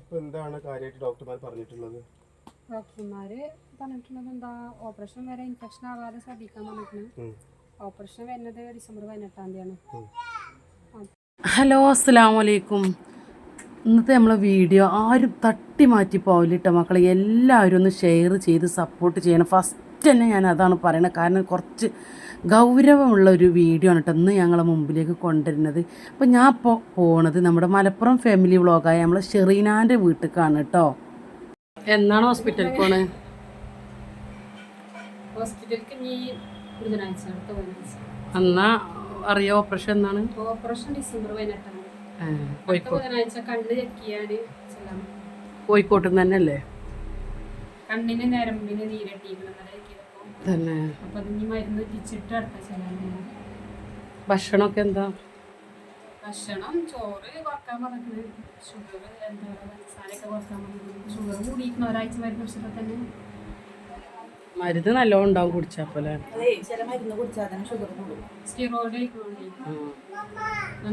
ഇപ്പൊ എന്താണ് കാര്യമായിട്ട് ഡോക്ടർമാർ പറഞ്ഞിട്ടുള്ളത്? ഡോക്ടർമാർ പറഞ്ഞിട്ടുള്ളത് എന്താ ഓപ്പറേഷൻ വരെ ഇൻഫെക്ഷൻ ആവാതെ ശ്രദ്ധിക്കാൻ പറഞ്ഞിട്ടുണ്ട്. ഓപ്പറേഷൻ വരുന്നത് ഡിസംബർ പതിനെട്ടാം തീയതിയാണ്. ഹലോ അസ്സാം വലൈക്കും ഇന്നത്തെ നമ്മളെ വീഡിയോ ആരും തട്ടി മാറ്റി പോവില്ലിട്ട മക്കളെ എല്ലാവരും ഒന്ന് ഷെയർ ചെയ്ത് സപ്പോർട്ട് ചെയ്യണം. ഫസ്റ്റ് തന്നെ ഞാൻ അതാണ് പറയണത്. കാരണം കുറച്ച് ഗൗരവമുള്ള ഒരു വീഡിയോ ആണ് കേട്ടോ ഇന്ന് ഞങ്ങളെ മുമ്പിലേക്ക് കൊണ്ടുവരുന്നത്. അപ്പോൾ ഞാൻ ഇപ്പോൾ പോണത് നമ്മുടെ മലപ്പുറം ഫാമിലി വ്ളോഗായ നമ്മളെ ഷെറീനാന്റെ വീട്ടിലേക്കാണ് കേട്ടോ എന്നാണ് ഹോസ്പിറ്റലിൽ പോണേ? ഹോസ്പിറ്റലിലേക്ക് ഇനി ബുധനാഴ്ച അടുത്ത ബുധനാഴ്ച. എന്നാ അറിയോ ഓപ്പറേഷൻ എന്നാണ് ഓപ്പറേഷൻ ഡിസംബർ പതിനെട്ടാം തീയതി. ഏ, അടുത്ത കോഴിക്കോട് ബുധനാഴ്ച കണ്ണ് ചെക്ക് ചെയ്യാന് ചെല്ലാൻ. കോഴിക്കോട്ട് നിന്ന് തന്നെ അല്ലേ കണ്ണിന് നരമ്പിന് ചെല്ലാൻ ഭക്ഷണമൊക്കെ എന്താ? ഭക്ഷണം ചോറ് കുറയ്ക്കാൻ പറഞ്ഞത് ഷുഗർ എന്താ പഞ്ചസാരയൊക്കെ കുറയ്ക്കാൻ പറഞ്ഞത് ഷുഗർ കൂടിയിരിക്കുന്ന ഒരാഴ്ച മരുന്ന് കുടിച്ചപ്പോൾ തന്നെ. മരുന്ന് നല്ലോണം ഉണ്ടാവും കുടിച്ചപ്പോലെ സ്റ്റിറോയിഡ്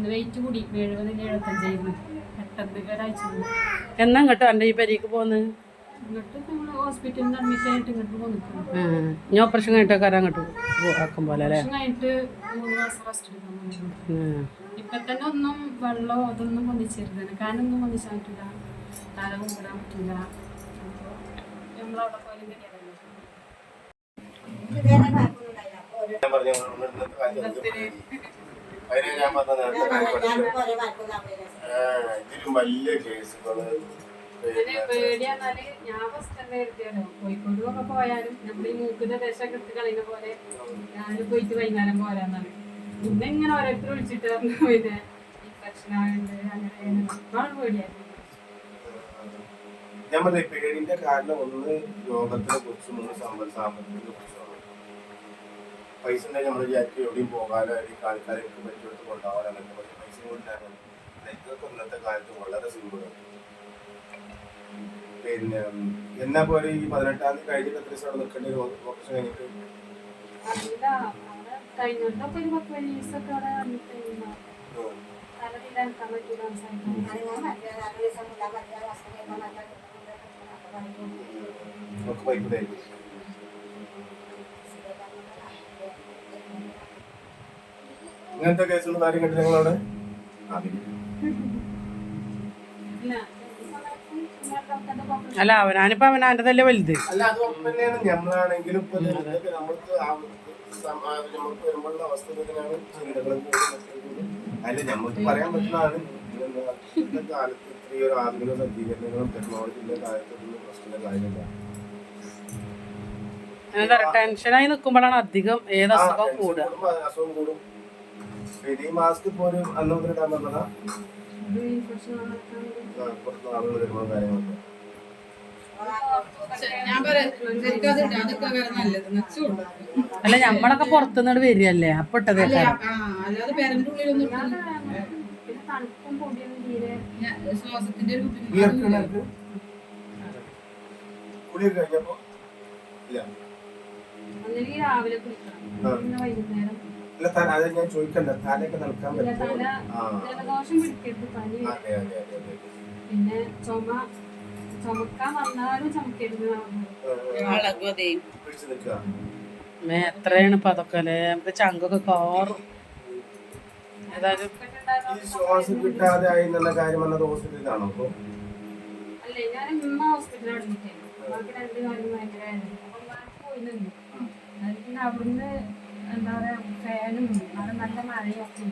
വെയിറ്റ് കൂടി. എഴുപതിന് എഴുപത്തഞ്ചായിരുന്നു. പെട്ടെന്ന് ഒരാഴ്ച മുമ്പ്. എന്നാ കേട്ടോ എന്റെ ഈ പരിക്ക് പോകുന്നത് ഞാൻ ഓപ്പറേഷൻ കഴിഞ്ഞിട്ടൊക്കെ വരാൻ അങ്ങോട്ട് ആക്കും പോലെ അല്ലേ. ഇപ്പൊ തന്നെ ഒന്നും വെള്ളമോ അതൊന്നും പൊന്നിച്ചിരുന്നത് കാനൊന്നും പൊന്നിച്ചാൻ പറ്റില്ല തല കുമ്പിടാൻ പറ്റില്ല. നമ്മളവിടെ ഇതിലും വലിയ കേസുകൾ പേടിയാന്നാൽ ഞാൻ ഫസ്റ്റ് തന്നെ കരുതിയാലോ കോഴിക്കോട് ഒക്കെ പോയാലും നമ്മൾ ഈ മൂക്കിന്റെ ദേശമൊക്കെ എടുത്ത് പോലെ ഞാൻ പോയിട്ട് വൈകുന്നേരം പോരാന്നാണ്. പിന്നെ ഇങ്ങനെ ഓരോരുത്തർ വിളിച്ചിട്ട് പിന്നെ ഇൻഫെക്ഷൻ ആവുന്നുണ്ട് അങ്ങനെ ഒരുപാട് പേടിയായിരുന്നു ഞാൻ പറഞ്ഞ പേടിന്റെ കാരണം ഒന്ന് രോഗത്തിനെ കുറിച്ചും ഒന്ന് സമ്പദ് സാമ്പത്തികത്തെ കുറിച്ചുമാണ് പൈസ ഉണ്ടെങ്കിൽ നമ്മൾ വിചാരിച്ചു എവിടെയും പോകാനോ അല്ലെങ്കിൽ ആൾക്കാരെ പറ്റിയെടുത്ത് എന്നൊക്കെ പക്ഷെ പൈസ കൊണ്ടാണ് ഇതൊക്കെ ഇന്നത്തെ കാലത്ത് വളരെ സിമ്പിളാണ്. പിന്നെ എന്നാ പോലെ ഈ പതിനെട്ടാം തീയതി കഴിഞ്ഞിട്ട് എത്ര ദിവസം അവിടെ നിൽക്കേണ്ടി വരും ഓപ്പറേഷൻ കഴിഞ്ഞിട്ട്? ഒക്കെ ഇങ്ങനത്തെ കേസുകൾ കാര്യം കണ്ടിട്ട് നിങ്ങളവിടെ ആ പിന്നെ ഇല്ല ഈ സമയത്ത് ഇങ്ങനെ ഡോക്ടറുടെ ഓപ്പറേഷൻ അല്ല അവനാനിപ്പോൾ അവനാന്റെ തന്നെ വലുത്. അല്ല അത് നമ്മളാണെങ്കിലും ഇപ്പൊ നമുക്ക് നമുക്ക് വരുമ്പോഴുള്ള അവസ്ഥ ഇതിനാണ് ചിന്തകളും അല്ല നമുക്ക് പറയാൻ പറ്റുന്നതാണ് ഇന്നത്തെ കാലത്ത് ഇത്രയും ഒരു ആധുനിക സജ്ജീകരണങ്ങളും ടെക്നോളജിയുടെ കാലത്ത് ഇതൊന്നും പ്രശ്നമില്ല കാര്യമില്ല. എന്താ ടെൻഷനായി നിൽക്കുമ്പോഴാണ് അധികം ഏത് അസുഖം കൂടുക. അസുഖം കൂടും. പിന്നെ ഈ മാസ്ക് ഇപ്പോൾ ഒരു അന്ന് മുതൽ ഇടാൻ പറഞ്ഞതാ. അല്ല നമ്മളൊക്കെ പുറത്തുനിന്ന് വരികയല്ലേ? അപ്പൊ ഇട്ടത് അല്ല ആ, അല്ലാതെ ഉള്ളിലൊന്നും ഇട്ടില്ല. പിന്നെ തണുപ്പും പൊടിയൊന്നും ഞാൻ ശ്വാസത്തിന്റെ ഒരു ബുദ്ധിമുട്ട് കുളിയൊക്കെ കഴിഞ്ഞപ്പോ ഇല്ല. ഒന്നെങ്കിൽ രാവിലെ കുളിക്കണം. വൈകുന്നേരം അല്ല ത- അത് ഞാൻ ചോദിക്കണ്ട. തലയൊക്കെ നിൽക്കാൻ പറ്റും തല ജലദോഷം പിടിക്കരുത് പനി അതെ അതെ അതെ അതെ. പിന്നെ ചുമ ചുമക്കാൻ വന്നാലും ചുമക്കരുത് പിടിച്ചു നിൽക്കുക. മേ എത്രയാണ് ഇപ്പൊ അതൊക്കെ അല്ലേ? നമുക്ക് ചങ്കൊക്കെ കാറും ഏതായാലും ഈ ശ്വാസം കിട്ടാതെ ആയി എന്നുള്ള കാര്യം വന്നത് ഹോസ്പിറ്റലിലാണോ അപ്പൊ അല്ലേ ഞാൻ ഇമ്മ ഹോസ്പിറ്റലിൽ അവർക്ക് രണ്ട് കാര്യം ഭയങ്കര വേദന. അപ്പൊ ഉമ്മാക്ക് പോയി നിന്നു പിന്നെ അവിടുന്ന് എന്താ പറയാ ഫാനും അവിടെ നല്ല മഴയൊക്കെ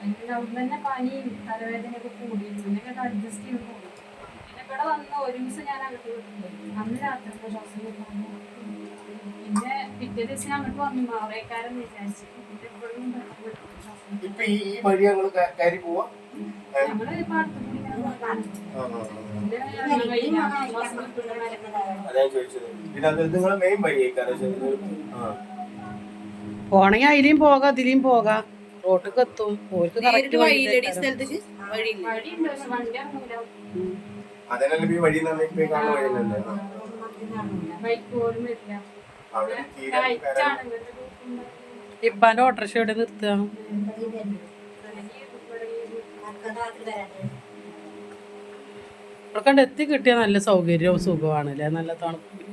പിന്നെ തന്നെ പനിയും തലവേദനയൊക്കെ കൂടി പിന്നെ അഡ്ജസ്റ്റ് ചെയ്ത് പോകും പിന്നെ ഇവിടെ വന്ന് ഒരു ദിവസം ഞാൻ അങ്ങോട്ട് വിട്ടിട്ടുണ്ട് അന്ന് രാത്രി ശ്വാസം കിട്ടാൻ പിന്നെ പിറ്റേ ദിവസം അങ്ങോട്ട് വന്നു. മാവേക്കാരൻ വിചാരിച്ചു. പിന്നെ എപ്പോഴും. ഇപ്പൊ ഈ വഴി ഞങ്ങൾ കയറി പോവാ? ഞങ്ങൾ കൂടി കിട്ടുന്ന അതാ ചോദിച്ചത്. പിന്നെ അത് നിങ്ങളെ മെയിൻ വഴിയേക്കാരോ ആ. പോണെങ്കിൽ അതിലേം പോകാം അതിലേം പോകാം. റോട്ടിക്ക് എത്തും. ഓർക്ക് കറക്റ്റ്. ഇപ്പാന്റെ ഓട്ടോറിക്ഷ എവിടെ നിർത്തുക. ഇവിടെ കണ്ട് എത്തി കിട്ടിയാൽ നല്ല സൗകര്യവും സുഖമാണ് അല്ലേ നല്ല തണുപ്പ്.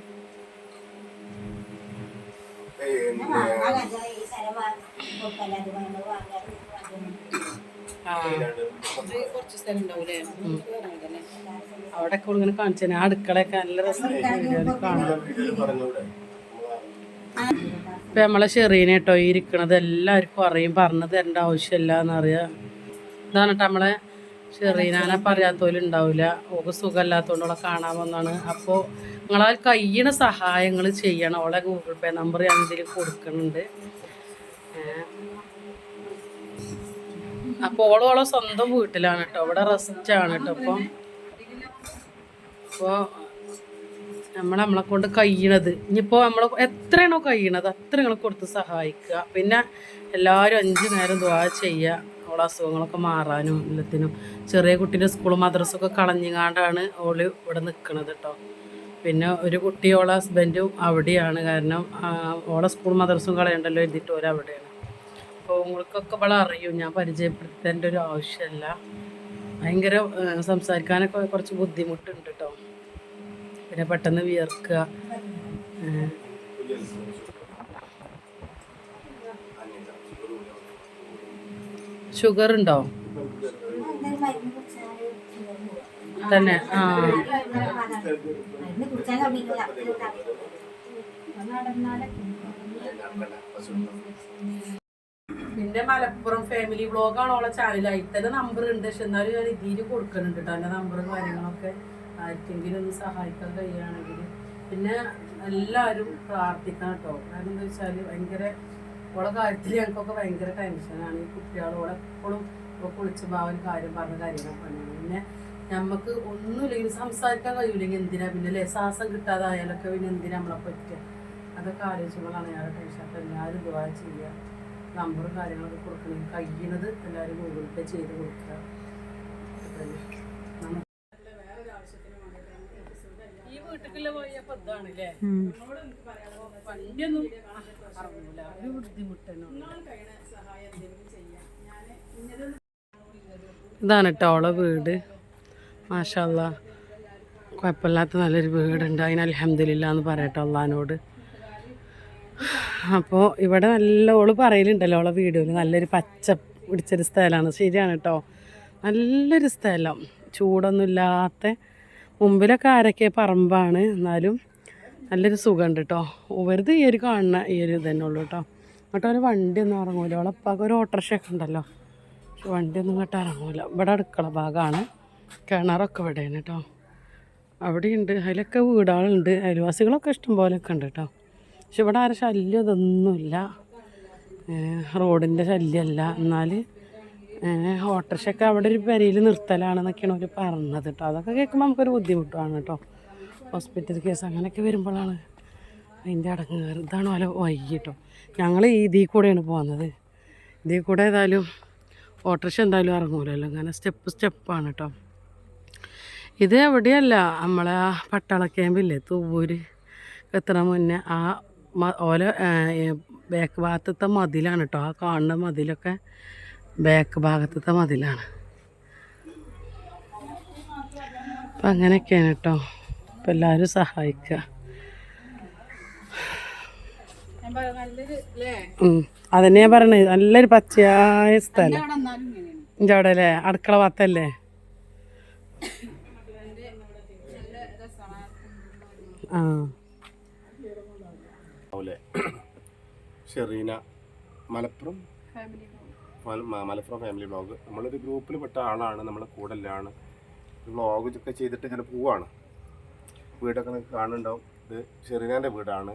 കുറച്ച് സ്ഥലം ഉണ്ടാവൂലേ? അവിടെ ഒക്കെ ഇങ്ങനെ കാണിച്ചു ആ അടുക്കളയൊക്കെ നല്ല രസമായിട്ട് കാണാം പറഞ്ഞൂടെ? ഇപ്പം നമ്മളെ ഷെറീനെ കേട്ടോ ഈ ഇരിക്കണത് എല്ലാവർക്കും അറിയും പറഞ്ഞു തരേണ്ട ആവശ്യമില്ല എന്നറിയാം ഇതാണ് കേട്ടോ നമ്മളെ ഷെറീനാനെ പറയാത്തവരുണ്ടാവില്ല ഓക്ക് സുഖമില്ലാത്തതുകൊണ്ട് അവളെ കാണാൻ വന്നാണ്. അപ്പോൾ നിങ്ങളാൽ കഴിയണ സഹായങ്ങൾ ചെയ്യണം. അവളെ ഗൂഗിൾ പേ നമ്പർ ഞാൻ ഇതിൽ കൊടുക്കുന്നുണ്ട് അപ്പോൾ ഓൾ ഓളെ സ്വന്തം വീട്ടിലാണ് കേട്ടോ ഇവിടെ റെസ്റ്റ് ആണ് കേട്ടോ അപ്പം അപ്പോൾ നമ്മൾ നമ്മളെ കൊണ്ട് കഴിയണത്. ഇനിയിപ്പോൾ നമ്മൾ എത്രയാണോ കഴിയണത് അത്ര നിങ്ങൾ കൊടുത്ത് സഹായിക്കുക. പിന്നെ എല്ലാവരും അഞ്ച് നേരം ദ്വാ ചെയ്യുക അവളെ അസുഖങ്ങളൊക്കെ മാറാനും എല്ലാത്തിനും. ചെറിയ കുട്ടീന്റെ സ്കൂൾ മദ്രസൊക്കെ കളഞ്ഞുകാണ്ടാണ് ഓൾ ഇവിടെ നിൽക്കണത് കേട്ടോ പിന്നെ ഒരു കുട്ടി ഓളെ ഹസ്ബൻഡും അവിടെയാണ്. കാരണം ഓളെ സ്കൂൾ മദ്രസും കളയണ്ടല്ലോ എഴുതിയിട്ട് ഓരോ അവിടെയാണ്. അപ്പോൾ ഉങ്ങൾക്കൊക്കെ ഇവിടെ അറിയും. ഞാൻ പരിചയപ്പെടുത്തേണ്ട ഒരു ആവശ്യമല്ല ഭയങ്കര സംസാരിക്കാനൊക്കെ കുറച്ച് ബുദ്ധിമുട്ടുണ്ട് കേട്ടോ പിന്നെ പെട്ടെന്ന് വിയർക്കുക. ഷുഗർ ഉണ്ടോ തന്നെ ആ. പിന്നെ മലപ്പുറം ഫാമിലി വ്ളോഗാണ് ഓളെ ചാനൽ ആയിട്ട് നമ്പർ ഉണ്ട്. പക്ഷെ എന്നാലും ഞാൻ ഇതിൽ കൊടുക്കുന്നുണ്ട് കേട്ടോ എന്റെ നമ്പറും കാര്യങ്ങളൊക്കെ ആർക്കെങ്കിലും ഒന്ന് സഹായിക്കാൻ കഴിയുകയാണെങ്കിൽ. പിന്നെ എല്ലാവരും പ്രാർത്ഥിക്കണം കേട്ടോ കാരണം എന്താ വെച്ചാൽ ഭയങ്കര ഓളെ കാര്യത്തിൽ ഞങ്ങൾക്കൊക്കെ ഭയങ്കര ടെൻഷനാണ് ഈ കുട്ടികളോടെ എപ്പോഴും കുളിച്ച് ഭാവൻ കാര്യം പറഞ്ഞ പറഞ്ഞാണ് പിന്നെ നമുക്ക് ഒന്നുമില്ലെങ്കിൽ സംസാരിക്കാൻ കഴിയില്ലെങ്കിൽ എന്തിനാ? പിന്നെ ശ്വാസം കിട്ടാതായാലൊക്കെ പിന്നെ എന്തിനാ നമ്മളെ പറ്റുക അതൊക്കെ ആലോചിച്ചുകൊണ്ടാണ് ഞാൻ ടെൻഷൻ അപ്പം എല്ലാവരും ഇതുപോലെ ചെയ്യുക നമ്പറും കാര്യങ്ങളൊക്കെ കൊടുക്കണം. കഴിയുന്നത് എല്ലാവരും ഗൂഗിൾ പേ ചെയ്ത് കൊടുക്കുക അതന്നെ. നമ്മ- ഈ ഒരു ബുദ്ധിമുട്ടന്നെ ഇതാണ് കേട്ടോ അവളെ വീട്. മാഷല്ല കുഴപ്പമില്ലാത്ത നല്ലൊരു വീടുണ്ട്. അതിന് അലഹമ്മദില്ല എന്ന് പറയട്ടോ അള്ളഹാനോട്. അപ്പോൾ ഇവിടെ നല്ല ഓൾ പറയലുണ്ടല്ലോ ഓളെ വീഡിയോയിൽ നല്ലൊരു പച്ച പിടിച്ചൊരു സ്ഥലമാണ്. ശരിയാണ് കേട്ടോ നല്ലൊരു സ്ഥലം. ചൂടൊന്നും ഇല്ലാത്ത മുമ്പിലൊക്കെ ആരൊക്കെ പറമ്പാണ്? എന്നാലും നല്ലൊരു സുഖമുണ്ട് കേട്ടോ വെറുതെ ഈ ഒരു കാണുന്ന ഈ ഒരു ഇതന്നെ ഉള്ളൂ കേട്ടോ അങ്ങോട്ട് ഒരു വണ്ടിയൊന്നും ഇറങ്ങൂല. ഓളെ ഉപ്പാക്ക് ഒരു ഓട്ടോറിക്ഷ ഒക്കെ ഉണ്ടല്ലോ. പക്ഷെ വണ്ടിയൊന്നും ഇങ്ങോട്ട് ഇറങ്ങൂല. ഇവിടെ അടുക്കള ഭാഗമാണ് കിണറൊക്കെ ഇവിടെയാണ് കേട്ടോ അവിടെയുണ്ട്. അതിലൊക്കെ വീടുകളുണ്ട്. അയൽവാസികളൊക്കെ ഇഷ്ടം പോലെയൊക്കെ ഉണ്ട് കേട്ടോ പക്ഷെ ഇവിടെ ആരും ശല്യം ഇതൊന്നുമില്ല. റോഡിന്റെ ശല്യമല്ല. എന്നാൽ ഓട്ടോറിക്ഷയൊക്കെ അവിടെ ഒരു പെരയിൽ നിർത്തലാണെന്നൊക്കെയാണ് അവർ പറഞ്ഞത് കേട്ടോ. അതൊക്കെ കേൾക്കുമ്പോൾ നമുക്കൊരു ബുദ്ധിമുട്ടാണ് കേട്ടോ. ഹോസ്പിറ്റൽ കേസ് അങ്ങനെയൊക്കെ വരുമ്പോഴാണ് അതിന്റെ അടങ്ങ് ഇതാണ് പോലെ വൈകി കേട്ടോ. ഞങ്ങൾ ഇതിൽ കൂടെയാണ് പോകുന്നത് ഇതിൽ കൂടെ ഏതായാലും ഓട്ടോറിക്ഷ എന്തായാലും ഇറങ്ങൂലല്ലോ. അങ്ങനെ സ്റ്റെപ്പ് സ്റ്റെപ്പാണ് കേട്ടോ. ഇത് എവിടെയല്ല? നമ്മളെ ആ പട്ടാള ക്യാമ്പില്ലേ തൂവൂര് എത്ര മുന്നേ ആ ഓല ബാക്ക് ഭാഗത്തത്തെ മതിലാണ് കേട്ടോ. ആ കാണുന്ന മതിലൊക്കെ ബാക്ക് ഭാഗത്തത്തെ മതിലാണ്. അപ്പം അങ്ങനെയൊക്കെയാണ് കേട്ടോ. അപ്പം എല്ലാവരും സഹായിക്കുക. അതന്നെ ഞാൻ പറഞ്ഞത് നല്ലൊരു പച്ചയായ സ്ഥലം. എന്റെ അവിടെ അല്ലേ? അടുക്കള ഭാഗത്തല്ലേ? ആ. ഷെറീന മലപ്പുറം. മലപ്പുറം ഫാമിലി ബ്ലോഗ് നമ്മളൊരു ഗ്രൂപ്പിൽ പെട്ട ആളാണ് നമ്മളെ കൂടെല്ലാണ് വ്ളോഗ് ഒക്കെ ചെയ്തിട്ട് ഇങ്ങനെ പോവാണ്. വീടൊക്കെ നിങ്ങൾക്ക് കാണുന്നുണ്ടാവും. ഇത് ഷെറീനാന്റെ വീടാണ്.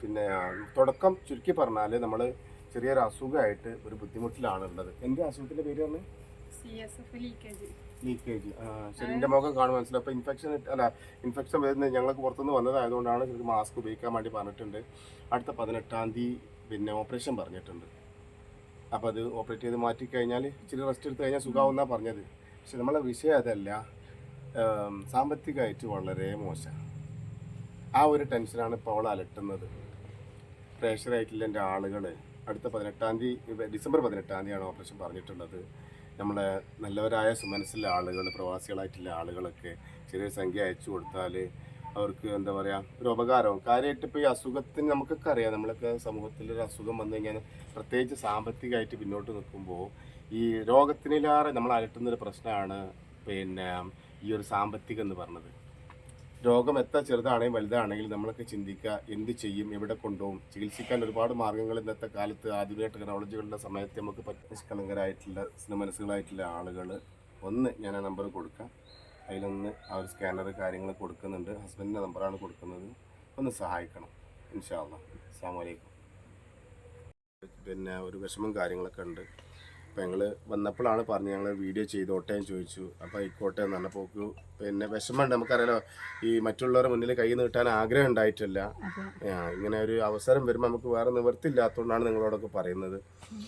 പിന്നെ തുടക്കം ചുരുക്കി പറഞ്ഞാൽ നമ്മൾ ചെറിയൊരു അസുഖമായിട്ട് ഒരു ബുദ്ധിമുട്ടിലാണ് ഉള്ളത് എന്റെ അസുഖത്തിന്റെ പേര് എസ് ലീക്കേജ് ശരീരന്റെ മുഖം കാണുമ്പോൾ മനസ്സിലായി അപ്പോൾ ഇൻഫെക്ഷൻ അല്ല ഇൻഫെക്ഷൻ വരുന്നത് ഞങ്ങൾക്ക് പുറത്തുനിന്ന് വന്നതായതുകൊണ്ടാണ് ശരിക്കും മാസ്ക് ഉപയോഗിക്കാൻ വേണ്ടി പറഞ്ഞിട്ടുണ്ട്. അടുത്ത പതിനെട്ടാം തീയതി പിന്നെ ഓപ്പറേഷൻ പറഞ്ഞിട്ടുണ്ട്. അപ്പോൾ അത് ഓപ്പറേറ്റ് ചെയ്ത് മാറ്റി കഴിഞ്ഞാൽ ഇച്ചിരി റെസ്റ്റ് എടുത്ത് കഴിഞ്ഞാൽ സുഖമാവുന്നാണ് പറഞ്ഞത്. പക്ഷെ നമ്മളെ വിഷയം അതല്ല. സാമ്പത്തികമായിട്ട് വളരെ മോശം. ആ ഒരു ടെൻഷനാണ് ഇപ്പോൾ അവൾ അലട്ടുന്നത്. പ്രേഷറായിട്ടുള്ള എന്റെ ആളുകൾ അടുത്ത പതിനെട്ടാം തീയതി ഡിസംബർ പതിനെട്ടാം തീയതിയാണ് ഓപ്പറേഷൻ പറഞ്ഞിട്ടുള്ളത്. നമ്മളെ നല്ലവരായ സുമനസ്സിലെ ആളുകൾ പ്രവാസികളായിട്ടുള്ള ആളുകളൊക്കെ ചെറിയ സംഖ്യ അയച്ചു കൊടുത്താൽ അവർക്ക് എന്താ പറയുക ഒരു ഉപകാരവും കാര്യമായിട്ട് ഇപ്പൊ ഈ അസുഖത്തിന് നമുക്കൊക്കെ അറിയാം. നമ്മളൊക്കെ സമൂഹത്തിൽ ഒരു അസുഖം വന്നു കഴിഞ്ഞാൽ പ്രത്യേകിച്ച് സാമ്പത്തികമായിട്ട് പിന്നോട്ട് നിൽക്കുമ്പോൾ ഈ രോഗത്തിനിലേറെ നമ്മൾ അലട്ടുന്നൊരു പ്രശ്നമാണ് പിന്നെ ഈ ഒരു സാമ്പത്തികം എന്ന് പറഞ്ഞത്. രോഗം എത്ര ചെറുതാണെങ്കിലും വലുതാണെങ്കിലും നമ്മളൊക്കെ ചിന്തിക്കുക എന്ത് ചെയ്യും എവിടെ കൊണ്ടുപോകും. ചികിത്സിക്കാൻ ഒരുപാട് മാർഗങ്ങൾ ഇന്നത്തെ കാലത്ത് ആധുനിക ടെക്നോളജികളുടെ സമയത്ത് നമുക്ക് പറ്റുന്ന നിഷ്കളങ്കരായിട്ടുള്ള മനസ്സുകളായിട്ടുള്ള ആളുകൾ ഒന്ന് ഞാൻ ആ നമ്പർ കൊടുക്കാം. അതിലൊന്ന് ആ ഒരു സ്കാനർ കാര്യങ്ങൾ കൊടുക്കുന്നുണ്ട്. ഹസ്ബൻഡിന്റെ നമ്പറാണ് കൊടുക്കുന്നത്. ഒന്ന് സഹായിക്കണം. ഇൻഷാല്ല അസ്സാം വലൈക്കും പിന്നെ ഒരു വിഷമം കാര്യങ്ങളൊക്കെ ഉണ്ട്. അപ്പോൾ ഞങ്ങൾ വന്നപ്പോഴാണ് പറഞ്ഞ് ഞങ്ങൾ വീഡിയോ ചെയ്തോട്ടെ എന്ന് ചോദിച്ചു. അപ്പോൾ ആയിക്കോട്ടെ എന്ന് പറഞ്ഞപ്പോൾ പിന്നെ വിഷമമുണ്ട്. നമുക്കറിയാലോ ഈ മറ്റുള്ളവരുടെ മുന്നിൽ കൈ നീട്ടാൻ ആഗ്രഹം ഉണ്ടായിട്ടില്ല. ഇങ്ങനെ ഒരു അവസരം വരുമ്പോൾ നമുക്ക് വേറെ നിവൃത്തിയില്ലാത്തതുകൊണ്ടാണ് നിങ്ങളോടൊക്കെ പറയുന്നത്.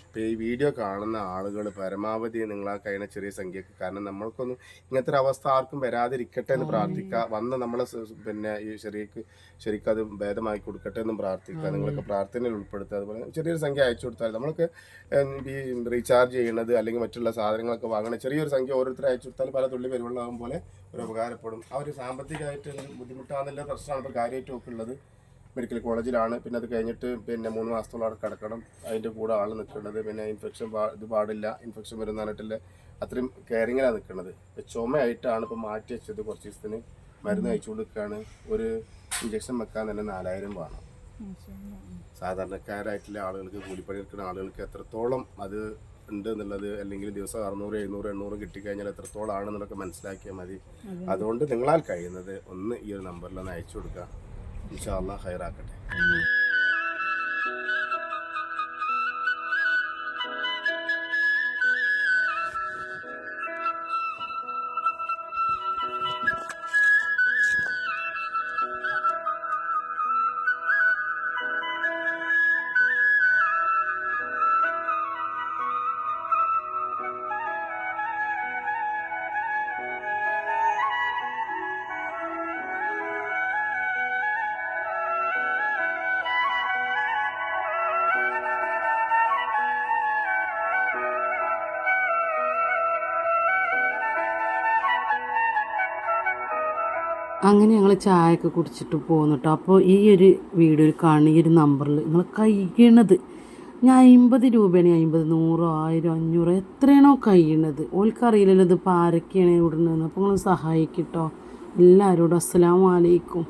ഇപ്പോൾ ഈ വീഡിയോ കാണുന്ന ആളുകൾ പരമാവധി നിങ്ങൾ ആ കഴിഞ്ഞ ചെറിയ സംഖ്യക്ക് കാരണം നമ്മൾക്കൊന്നും ഇങ്ങനത്തെ ഒരു അവസ്ഥ ആർക്കും വരാതിരിക്കട്ടെ എന്ന് പ്രാർത്ഥിക്കുക വന്ന് നമ്മളെ പിന്നെ ഈ ശരിക്ക് ശരിക്കും അത് ഭേദമായി കൊടുക്കട്ടെ എന്നും പ്രാർത്ഥിക്കുക നിങ്ങളൊക്കെ പ്രാർത്ഥനയിൽ ഉൾപ്പെടുത്തുക. അതുപോലെ ചെറിയൊരു സംഖ്യ അയച്ചു കൊടുത്താൽ നമ്മൾക്ക് ഈ റീചാർജ് ചെയ്യണത് അല്ലെങ്കിൽ മറ്റുള്ള സാധനങ്ങളൊക്കെ വാങ്ങണ. ചെറിയൊരു സംഖ്യ ഓരോരുത്തർ അയച്ചു കൊടുത്താൽ പല തുള്ളി പെരുവെള്ളമാകും പോലെ ഒരു ഉപകാരപ്പെടും. ആ ഒരു സാമ്പത്തികമായിട്ട് ഒരു ബുദ്ധിമുട്ടാകുന്നുള്ള പ്രശ്നമാണ് ഇപ്പോൾ കാര്യമായിട്ട് ഒക്കെ ഉള്ളത്. മെഡിക്കൽ കോളേജിലാണ്. പിന്നെ അത് കഴിഞ്ഞിട്ട് പിന്നെ മൂന്ന് മാസത്തോളം അവിടെ കിടക്കണം. അതിന്റെ കൂടെ ആൾ നിൽക്കേണ്ടത് പിന്നെ ഇൻഫെക്ഷൻ ഇത് പാടില്ല. ഇൻഫെക്ഷൻ വരുന്ന പറഞ്ഞിട്ടില്ല. അത്രയും കെയറിങ്ങിലാണ് നിൽക്കുന്നത്. ഇപ്പം ചുമയായിട്ടാണ് ഇപ്പോൾ മാറ്റി വെച്ചത് കുറച്ച് ദിവസത്തിന്. മരുന്ന് കഴിച്ചു കൊടുക്കുകയാണ്. ഒരു ഇഞ്ചക്ഷൻ വെക്കാൻ തന്നെ നാലായിരം വേണം. സാധാരണക്കാരായിട്ടുള്ള ആളുകൾക്ക് കൂലിപ്പണി എടുക്കുന്ന ആളുകൾക്ക് എത്രത്തോളം അത് ഉണ്ട് എന്നുള്ളത് അല്ലെങ്കിൽ ദിവസം അറുന്നൂറ് എഴുന്നൂറ് എണ്ണൂറ് കിട്ടിക്കഴിഞ്ഞാൽ എത്രത്തോളം ആണെന്നുള്ളതൊക്കെ മനസ്സിലാക്കിയാൽ മതി. അതുകൊണ്ട് നിങ്ങളാൽ കഴിയുന്നത് ഒന്ന് ഈ ഒരു നമ്പറിൽ ഒന്ന് അയച്ചു കൊടുക്കുക. ഇൻഷാല്ല ഹൈറാക്കട്ടെ അങ്ങനെ ഞങ്ങൾ ചായയൊക്കെ കുടിച്ചിട്ട് കേട്ടോ അപ്പോൾ ഈ ഒരു വീഡിയോയിൽ കാണുന്ന ഈ ഒരു നമ്പറിൽ നിങ്ങൾ കഴിയണത് ഞാൻ അമ്പത് രൂപയാണ് അമ്പത് നൂറോ ആയിരം അഞ്ഞൂറോ എത്രയാണോ കഴിയണത് ഓൾക്കറിയില്ലല്ലോ ഇത് ഇപ്പോൾ ആരൊക്കെയാണ് ഇവിടുന്ന് അപ്പോൾ നിങ്ങൾ സഹായിക്കട്ടോ എല്ലാവരോടും അസ്സലാമു അലൈക്കും.